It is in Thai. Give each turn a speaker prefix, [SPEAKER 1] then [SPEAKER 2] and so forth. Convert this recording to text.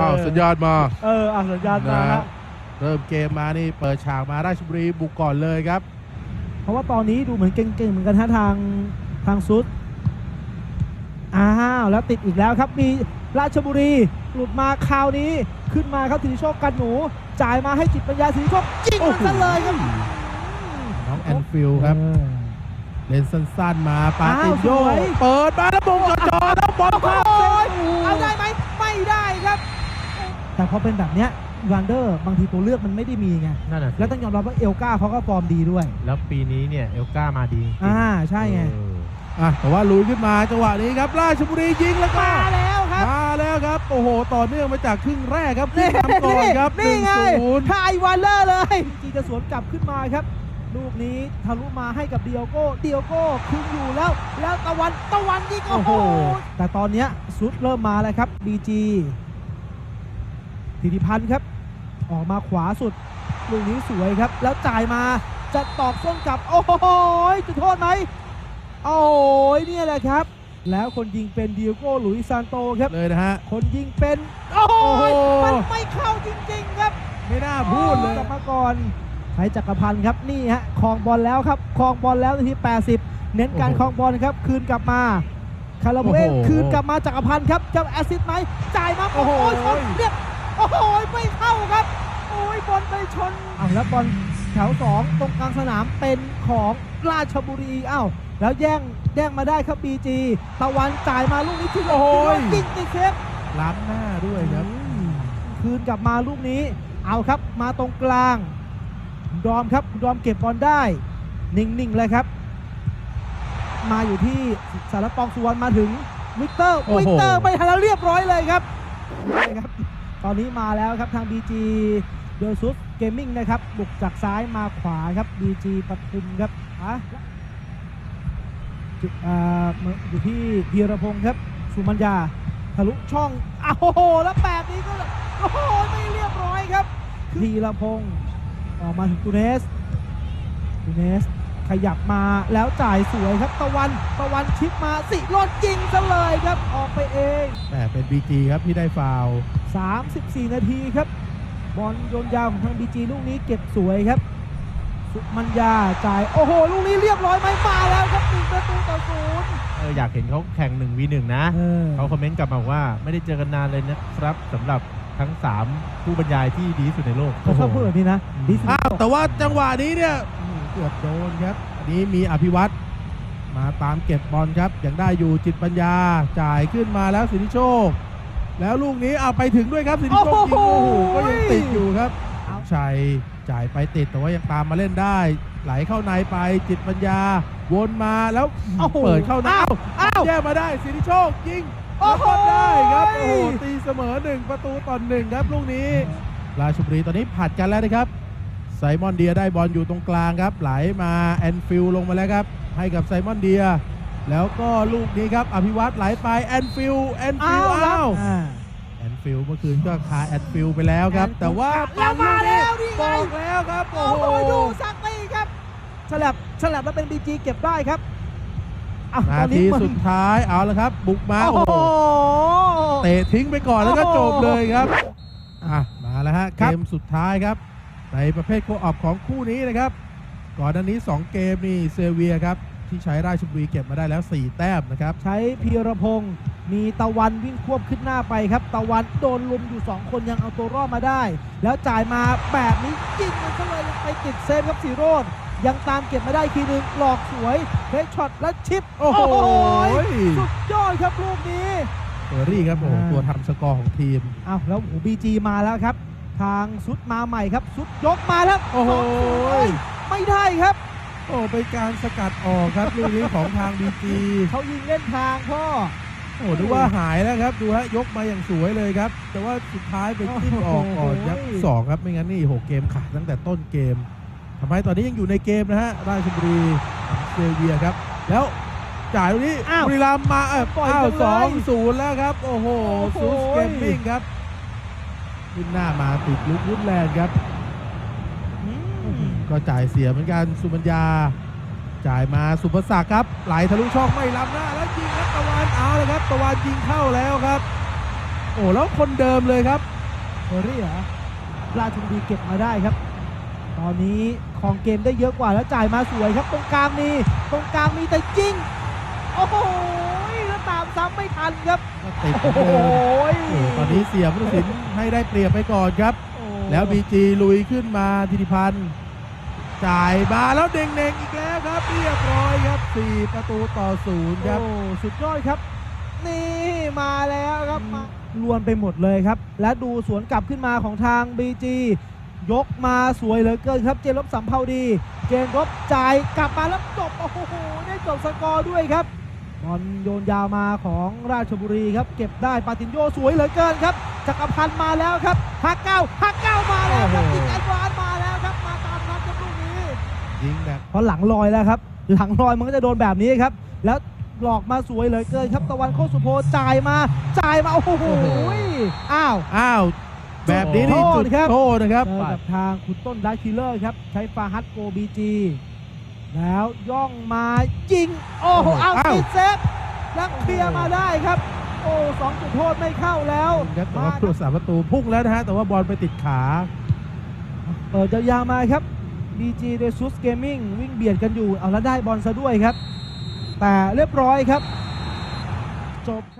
[SPEAKER 1] อ้าวสัญญาณมา
[SPEAKER 2] เอออะสัญญาณมา
[SPEAKER 1] นะ
[SPEAKER 2] ฮะ
[SPEAKER 1] เริ่มเกมมานี่เปิดฉากมาราชบุรีบุกก่อนเลยครับ
[SPEAKER 2] เพราะว่าตอนนี้ดูเหมือนเก่งๆเหมือนกันฮะทางทางซุด อ้าวแล้วติดอีกแล้วครับมีราชบุรีหลุดมาคราวนี้ขึ้นมาครับสิริโชคกันหนู จ่ายมาให้จิตปัญญาสิริโชคจิงมันซะเลยครับ
[SPEAKER 1] น้องแอนฟิลครับ
[SPEAKER 2] เออ
[SPEAKER 1] เล่นสั้นๆมาปา
[SPEAKER 2] อ้าว
[SPEAKER 1] ตินโย
[SPEAKER 2] สวย
[SPEAKER 1] เปิดมาแล้วบงจอจอแล้วบอล
[SPEAKER 2] โอ้โห
[SPEAKER 1] ข้ามเส้น
[SPEAKER 2] เอาได้ไหม ไม่ได้ครับ แต่พอเป็นแบบเนี้ยวันเดอร์บางทีตัวเลือกมันไม่ได้มีไง
[SPEAKER 3] นั่นแหละ
[SPEAKER 2] แล้วต้องยอมรับว่าเอลกาเขาก็ฟอร์มดีด้วย
[SPEAKER 3] แล้วปีนี้เนี่ยเอลก้ามาดีจริง
[SPEAKER 2] อ่าใช่ไง
[SPEAKER 3] เออ
[SPEAKER 1] อะแต่ว่าลุยขึ้นมาจังหวะนี้ครับราชบุรียิงแล้วก็
[SPEAKER 2] มาแล้วครับ
[SPEAKER 1] มาแล้วครับโอ้โหต่อเนื่องมาจากครึ่งแรกครับขึ้นนำก่อนครับห
[SPEAKER 2] นี่
[SPEAKER 1] นึ่ง
[SPEAKER 2] ไง
[SPEAKER 1] ศูนย์
[SPEAKER 2] ทายวันเลอร์เลยจีจะสวนกลับขึ้นมาครับ ลูกนี้ทะลุมาให้กับเดียโก้ เดียโก้คืนอยู่แล้ว แล้วตะวันตะวันยิงโอ้โห แต่ตอนเนี้ยซุดเริ่มมาแล้วครับบีจีธิติพันธ์ครับ ออกมาขวาสุด ลูกนี้สวยครับ แล้วจ่ายมาจะตอกส้นกลับ โอ้โหจุดโทษไหมโอ้ยเนี่ยแหละครับ แล้วคนยิงเป็นเดียโก้หลุยส์ซานโตครับ
[SPEAKER 1] เลยนะฮะ
[SPEAKER 2] คนยิงเป็นโอ้โห
[SPEAKER 1] โอ้โห
[SPEAKER 2] มันไม่เข้าจริง ๆ ครับ
[SPEAKER 1] ไม่น่าพูดเลย
[SPEAKER 2] กลับมาก่อน ใช้จักรพันธ์ครับนี่ฮะคลองบอลแล้วครับคลองบอลแล้วนาที 80 เน้นการ
[SPEAKER 1] โอ้โห
[SPEAKER 2] คลองบอลครับ คืนกลับมาคาราบูเอ
[SPEAKER 1] โอ้โห
[SPEAKER 2] คืนกลับมาจักรพันธ์ครับจะแอสซิสต์ไหมจ่ายมา
[SPEAKER 1] โอ้
[SPEAKER 2] โอ้
[SPEAKER 1] โห
[SPEAKER 2] โหชนเรียบโอ้โหไม่เข้าครับโอ้ยบอลไปชนอ้าวแล้วบอลแถวสองตรงกลางสนามเป็นของราชบุรีอ้าวแล้วแย่งแย่งมาได้ครับบีจีตะวันจ่ายมาลูกนี้ที่
[SPEAKER 1] โอ้ย
[SPEAKER 2] ยิงติดเซฟ
[SPEAKER 1] ล้ำหน้าด้วยครับ
[SPEAKER 2] คืนกลับมาลูกนี้เอาครับมาตรงกลางคุณ ดอมครับคุณดอมเก็บบอลได้ นิ่งๆเลยครับ มาอยู่ที่สารปองสุวรรณมาถึงวิกเตอร์
[SPEAKER 1] โอ้โห
[SPEAKER 2] วิกเตอร์ไม่ทันแล้วเรียบร้อยเลยครับนี่ครับ ตอนนี้มาแล้วครับทาง BG เดลซุสเกมมิ่งนะครับ บุกจากซ้ายมาขวาครับ BG ปทุมครับอะจุดอ่ามาอยู่ที่พีรพงศ์ครับ สุมัญญาทะลุช่องอ้าวโอ้โหแล้วแบบนี้ก็โอ้โหไม่เรียบร้อยครับพีรพงศ์ ออกมาถึงตูเนสตูเนสขยับมาแล้วจ่ายสวยครับตะวันตะวันชิปมาสิโรดยิงซะเลยครับออกไปเอง
[SPEAKER 1] แต่เป็นบีจีครับที่ได้ฟาวล์
[SPEAKER 2] 34 นาทีครับ บอลโยนยาวของทางบีจีลูกนี้เก็บสวยครับ สุมัญญาจ่ายโอ้โห ลูกนี้เรียบร้อยไหมมาแล้วครับหนึ่งประตูต่อศูนย์
[SPEAKER 3] เอออยากเห็นเขาแข่ง1นวีหนึ่งนะ
[SPEAKER 2] เออ
[SPEAKER 3] เขาคอมเมนต์กลับมาว่าไม่ได้เจอกันนานเลยนะครับสำหรับ ทั้ง 3 ผู้บรรยายที่ดีที่สุดในโลก
[SPEAKER 2] เขาชอบพูดแบบนี้นะดีสุด
[SPEAKER 1] อ้าวแต่ว่าจังหวะนี้เนี่ยอืมเกือบโดนครับอันนี้มีอภิวัตรมาตามเก็บบอลครับยังได้อยู่จิตปัญญาจ่ายขึ้นมาแล้วสิทธิโชค แล้วลูกนี้เอาไปถึงด้วยครับสิทธิโชคยิงโอ้โหก็ยังติดอยู่ครับชัยจ่ายไปติดแต่ว่ายังตามมาเล่นได้ ไหลเข้าในไปจิตปัญญา วนมาแล้ว
[SPEAKER 2] โอ้โห
[SPEAKER 1] เปิดเข้าใน
[SPEAKER 2] อ้าวอ้าว
[SPEAKER 1] แย่มาได้สิทธิโชคยิง
[SPEAKER 2] โอ้
[SPEAKER 1] แล้ว
[SPEAKER 2] โห
[SPEAKER 1] ก็ได้ครับ โอ้โหตีเสมอหนึ่งประตูต่อหนึ่งครับลูกนี้ ราชบุรีตอนนี้ผัดกันแล้วนะครับไซมอนเดียได้บอลอยู่ตรงกลางครับ ไหลมาแอนฟิลลงมาแล้วครับ ให้กับไซมอนเดีย แล้วก็ลูกนี้ครับ อภิวัตไหลไปแอนฟิลแอนฟิ
[SPEAKER 2] อ้า
[SPEAKER 1] ล
[SPEAKER 2] วครับ
[SPEAKER 1] อ้าว
[SPEAKER 2] อ่า
[SPEAKER 1] แอนฟิลเมื่อคืนก็คาแอนฟิลไปแล้วครับ
[SPEAKER 2] แอนฟิล
[SPEAKER 1] แต่ว่า
[SPEAKER 2] แล้วมาแล้วนี่ไง
[SPEAKER 1] บอกแล้วครับ
[SPEAKER 2] โอ้
[SPEAKER 1] โอ้
[SPEAKER 2] โห
[SPEAKER 1] โห
[SPEAKER 2] ดูสักตีครับฉลับฉลับแล้วเป็นบีจีเก็บได้ครับ อ้าว
[SPEAKER 1] นา
[SPEAKER 2] ตอน
[SPEAKER 1] ที
[SPEAKER 2] นี้มัน
[SPEAKER 1] สุดท้ายเอาละครับ บุกมา
[SPEAKER 2] โอ้
[SPEAKER 1] โอ้
[SPEAKER 2] โห
[SPEAKER 1] โหเตะทิ้งไปก่อนแล้วก็
[SPEAKER 2] โอ้โห
[SPEAKER 1] จบเลยครับอะมาแล้วฮะ
[SPEAKER 2] ค
[SPEAKER 1] เก
[SPEAKER 2] รับ
[SPEAKER 1] มสุดท้ายครับ ในประเภทโคออฟของคู่นี้นะครับ ก่อนหน้านี้ 2 เกมนี่เซเวียครับ ที่ใช้ราชบุรีเก็บมาได้แล้ว 4 แต้มนะครับ
[SPEAKER 2] ใช้พีรพงศ์มีตะวันวิ่งควบขึ้นหน้าไปครับ ตะวันโดนลุมอยู่ 2 คนยังเอาตัวรอดมาได้ แล้วจ่ายมาแบบนี้ยิงมันก็เลยไปติดเซฟครับสีโรด ยังตามเก็บมาได้ทีนึงหลอกสวยเทคช็อตและชิป
[SPEAKER 1] โอ้โห
[SPEAKER 2] สุดยอดครับลูกนี้
[SPEAKER 1] เฟอร์รี่ครับโอ้โห
[SPEAKER 2] อ่า
[SPEAKER 1] ตัวทำสกอร์ของทีม
[SPEAKER 2] อ้าวแล้วโอ้บีจีมาแล้วครับ ทางซุดมาใหม่ครับซุดยกมาแล้ว
[SPEAKER 1] โอ้โห
[SPEAKER 2] สงศูนย์เอ้ยไม่ได้ครับ
[SPEAKER 1] โอ้เป็นการสกัดออกครับลูกนี้ของทางบีจี
[SPEAKER 2] เขายิงเล่นทางพ่อ
[SPEAKER 1] โอ้ดูว่าหายแล้วครับ ดูฮะยกมาอย่างสวยเลยครับ แต่ว่าสุดท้ายไปจิ้มออกก่อนครับ
[SPEAKER 2] โอ้โห
[SPEAKER 1] สองครับไม่งั้นนี่โหเกมขาดตั้งแต่ต้นเกม ทำให้ตอนนี้ยังอยู่ในเกมนะฮะ ราชบุรีของเซเวียครับ แล้วจ่ายตรงนี้
[SPEAKER 2] อ้าว
[SPEAKER 1] บุรีรัมย์มาเออ
[SPEAKER 2] ปล่อย
[SPEAKER 1] อ้าว
[SPEAKER 2] กันเลย
[SPEAKER 1] สองศูนย์แล้วครับ โอ้โห
[SPEAKER 2] โอ้โห
[SPEAKER 1] ซูสเกมมิ่งครับขึ้นหน้ามาติดลุกวุฒแลนด์ครับก็จ่ายเสียเหมือนกันสุบัญญา จ่ายมาสุภศักดิ์ครับ ไหลทะลุช่องไม่ล้ำหน้าแล้วยิงครับตะวันเอาเลยครับตะวันยิงเข้าแล้วครับ โอ้แล้วคนเดิมเลยครับ
[SPEAKER 2] เฟอร์รี่เหรอราชบุรีเก็บมาได้ครับ ตอนนี้ครองเกมได้เยอะกว่าแล้วจ่ายมาสวยครับตรงกลางมีตรงกลางมีแต่จริง โอ้โหแล้วตามซ้ำไม่ทันครับ
[SPEAKER 1] ก็ติดเหมื
[SPEAKER 2] โอ้
[SPEAKER 1] อน
[SPEAKER 2] โห
[SPEAKER 1] เดิมโอ้ตอนนี้เสียผู้ตัดสินให้ได้เปรียบไปก่อนครับ
[SPEAKER 2] โอ้
[SPEAKER 1] แล้วบีจีลุยขึ้นมาธิติพันธ์จ่ายมาแล้วเด้งๆอีกแล้วครับ เรียบร้อยครับ 4 ประตูต่อศูนย์ครับ
[SPEAKER 2] โอ้สุดยอดครับ นี่มาแล้วครับมาลวนไปหมดเลยครับ และดูสวนกลับขึ้นมาของทาง BG ยกมาสวยเหลือเกินครับ เจนลบสัมภาวดี เจนลบจ่ายกลับมาแล้วจบ โอ้โห ได้จบสกอร์ด้วยครับบอลโยนยาวมาของราชบุรีครับ เก็บได้ปาตินโยสวยเหลือเกินครับจักรพันธ์มาแล้วครับฮักเก้าฮักเก้ามาแล้วครับ
[SPEAKER 1] โอ้โห
[SPEAKER 2] ยิงแอดวานซ์มาแล้วครับ มาตามนัดครับลูกนี้
[SPEAKER 1] ยิงแบบ
[SPEAKER 2] เพราะหลังลอยแล้วครับ หลังลอยมันก็จะโดนแบบนี้ครับ แล้วหลอกมาสวยเหลือเกินครับตะวันโคตรสุโพจ่ายมาจ่ายมาโอ้โหอ้าว
[SPEAKER 1] อ้าว แบบนี้นี่
[SPEAKER 2] จุ
[SPEAKER 1] จุ
[SPEAKER 2] ด
[SPEAKER 1] ด
[SPEAKER 2] โทษครับ
[SPEAKER 1] โทษนะครับ
[SPEAKER 2] เจอกับทางคุณต้นดักคิลเลอร์ครับ ใช้ฟาฮัตโกบีจีแล้วย่องมายิง โอ้โห
[SPEAKER 1] โอ้โห
[SPEAKER 2] เอา
[SPEAKER 1] อ้าว
[SPEAKER 2] ติดเซฟแล้วเคลียร์มาได้ครับ โอ้สองจุดโทษไม่เข้าแล้ว
[SPEAKER 1] ครับแต่
[SPEAKER 2] มา
[SPEAKER 1] ว่าผู้รักษาประตูพุ่งแล้วนะฮะ แต่ว่าบอลไปติดขา
[SPEAKER 2] เปิดยาวๆมาครับ BG d e s u s Gaming วิ่งเบียดกันอยู่ เอาแล้วได้บอลซะด้วยครับ แต่เรียบร้อยครับ จบครับ